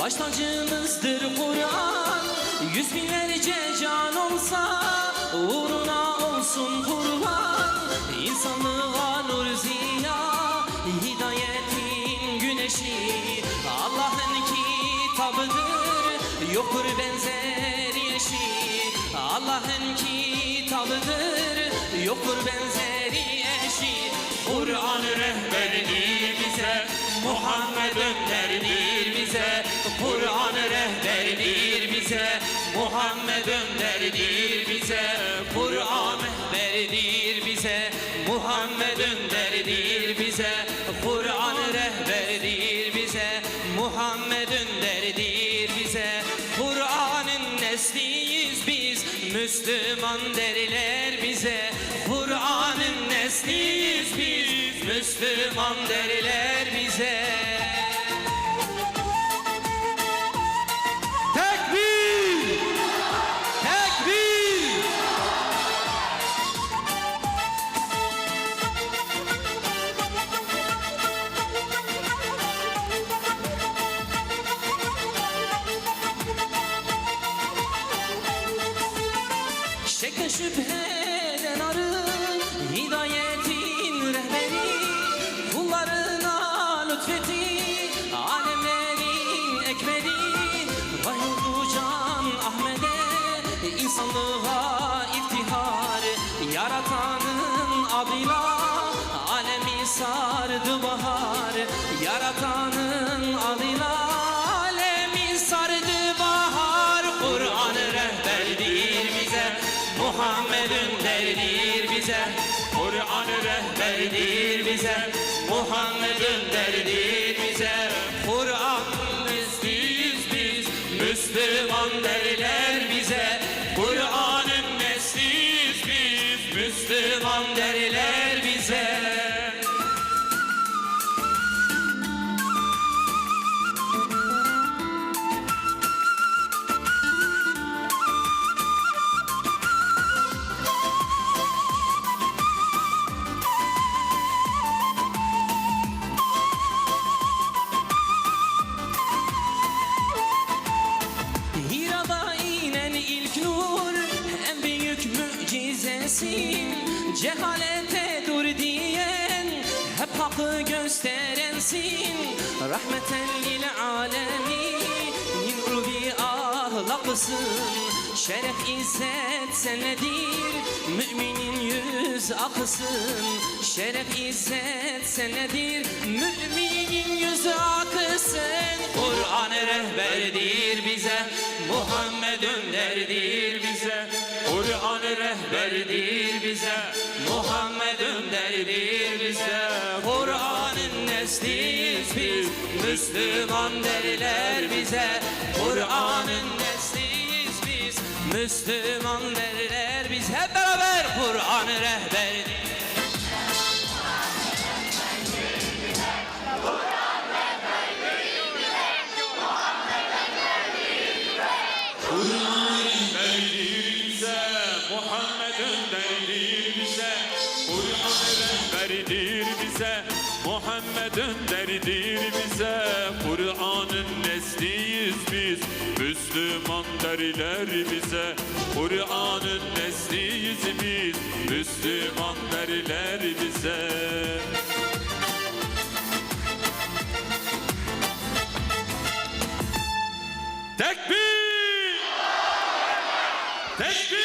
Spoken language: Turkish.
Baş Kur'an. Yüz binlerce can olsa Uğruna olsun kurban. İnsanlığa nur ziya Hidayetin güneşi. Allah'ın kitabıdır Yoktur benzeri eşi Allah'ın kitabıdır Yoktur benzeri eşi Kur'an rehberidir bize Muhammed önderdir. bize Kur'an rehberidir bize Muhammed önderdir bize. Kur'an rehberidir bize Muhammed önderdir bize. Kur'an rehberidir bize Muhammed önderdir bize. Kur'an'ın nesliyiz biz Müslüman derler bize. Kur'an'ın nesliyiz biz Müslüman derler bize insanlığa iftihar. Yaratanın adıyla Alemi sardı bahar. Yaratanın adıyla Alemi sardı bahar. Kur'an rehberdir bize Muhammed önderdir bize. Kur'an rehberidir bize Muhammed önderdir Müslüman derler bize. Hira'da inen ilk nur mucizesin Cehalete dur diyen hep hakkı gösterensin. Rahmeten lil alemin Rubi ahlaklısın Şeref izzet senledir Müminin yüz akısın. Şeref izzet senledir Müminin yüz akısın. Kur'an rehberdir Kur'an rehberidir bize. Muhammed önderdir bize. Kur'an'ın nesliyiz biz. Müslüman derler bize. Kur'an'ın nesliyiz biz. Müslüman derler biz Hep beraber Kur'an rehberidir rehberidir bize. Muhammed önderdir bize. Kur'an'ın nesliyiz biz. Müslüman derler bize. Kur'an'ın nesliyiz biz. Müslüman derler bize. Tekbir! Tekbir!